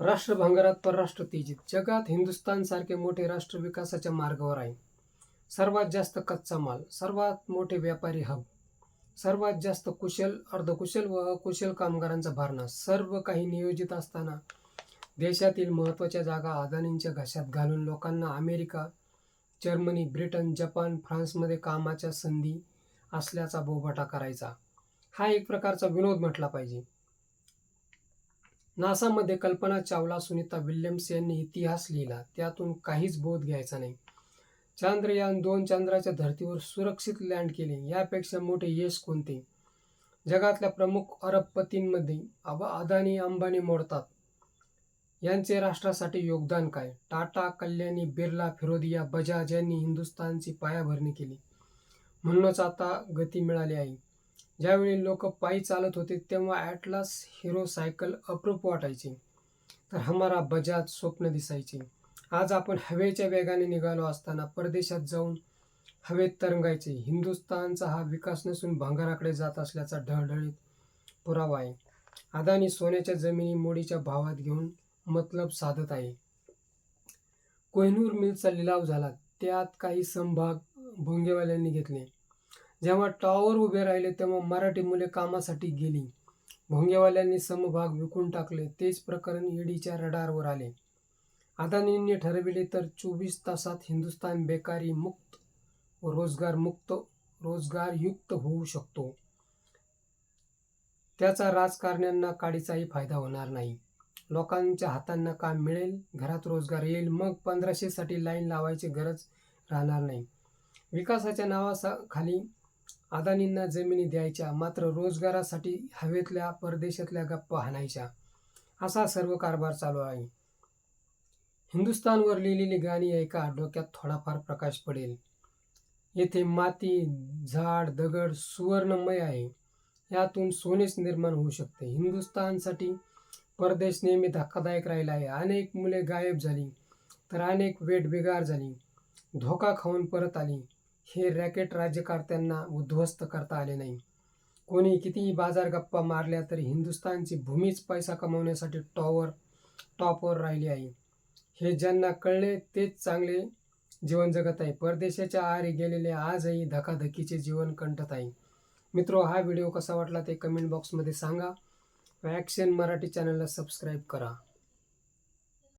राष्ट्रभंगारात परराष्ट्र तेजीत जगात हिंदुस्थानसारखे मोठे राष्ट्र विकासाच्या मार्गावर आहे. सर्वात जास्त कच्चा माल सर्वात मोठे व्यापारी हब सर्वात जास्त कुशल अर्धकुशल व अकुशल कामगारांचा भरणा सर्व काही नियोजित असताना देशातील महत्त्वाच्या जागा अदानींच्या घशात घालून लोकांना अमेरिका जर्मनी ब्रिटन जपान फ्रान्समध्ये कामाच्या संधी असल्याचा बोभाटा करायचा. हा एक प्रकारचा विनोद म्हटला पाहिजे. नासामध्ये कल्पना चावला सुनीता विल्यम्स यांनी इतिहास लिहिला. त्यातून काहीच बोध घ्यायचा नाही. चांद्रयान दोन चंद्राच्या धर्तीवर सुरक्षित लँड केले. यापेक्षा मोठे यश कोणते? जगातल्या प्रमुख अरबपतींमध्ये अबा अदानी अंबानी मोडतात. यांचे राष्ट्रासाठी योगदान काय? टाटा कल्याणी बिर्ला फिरोदिया बजाज यांनी हिंदुस्थानची पायाभरणी केली. म्हणूनच आता गती मिळाली आहे. ज्यावेळी लोक पायी चालत होते तेव्हा ॲटलास हिरो सायकल अप्रूप वाटायची. तर हमारा बजाज स्वप्न दिसायचे. आज आपण हवेच्या वेगाने निघालो असताना परदेशात जाऊन हवेत तरंगायचे. हिंदुस्थानचा हा विकास नसून भांगाराकडे जात असल्याचा ढळढळीत पुरावा आहे. अदानी सोन्याच्या जमिनी मोडीच्या भावात घेऊन मतलब साधत आहे. कोहिनूर मिलचा लिलाव झाला. त्यात काही समभाग भोंगेवाल्यांनी घेतले. जेव्हा टॉवर उभे राहिले तेव्हा मराठी मुले कामासाठी गेली. भोंगेवाल्यांनी समभाग विकून टाकले. तेच प्रकरण ईडीच्या रडारवर आले. अदानींनी ठरविले तर चोवीस तासात हिंदुस्थान बेकारी मुक्त व रोजगार मुक्त रोजगारयुक्त होऊ शकतो. त्याचा राजकारण्यांना काडीचाही फायदा होणार नाही. लोकांच्या हातांना काम मिळेल घरात रोजगार येईल मग पंधराशेसाठी लाईन लावायची गरज राहणार नाही. विकासाच्या नावासा खाली अदानींना जमिनी द्यायच्या मात्र रोजगारासाठी हवेतल्या परदेशातल्या गप्पा हाणायच्या असा सर्व कारभार चालू आहे. हिंदुस्थानवर लिहिलेली गाणी ऐका डोक्यात थोडाफार प्रकाश पडेल. येथे माती झाड दगड सुवर्णमय आहे. यातून सोनेच निर्माण होऊ शकते. हिंदुस्थानसाठी परदेश नेहमी धक्कादायक राहिला आहे. अनेक मुले गायब झाली तर अनेक वेट बिगार झाली. धोका खाऊन परत आली. हे रॅकेट राज्यकर्त्यांना उद्ध्वस्त करता आले नाही. कोणी कितीही बाजार गप्पा मारल्या तरी हिंदुस्थानची भूमीच पैसा कमवण्यासाठी टॉवर टॉपवर राहिली आहे. हे ज्यांना कळले तेच चांगले जीवन जगत आहे. परदेशाच्या आहारी गेलेले आजही धकाधकीचे जीवन कंठत आहे. मित्रो हा व्हिडिओ कसा वाटला ते कमेंट बॉक्समध्ये सांगा. ॲक्शन मराठी चॅनलला सबस्क्राईब करा.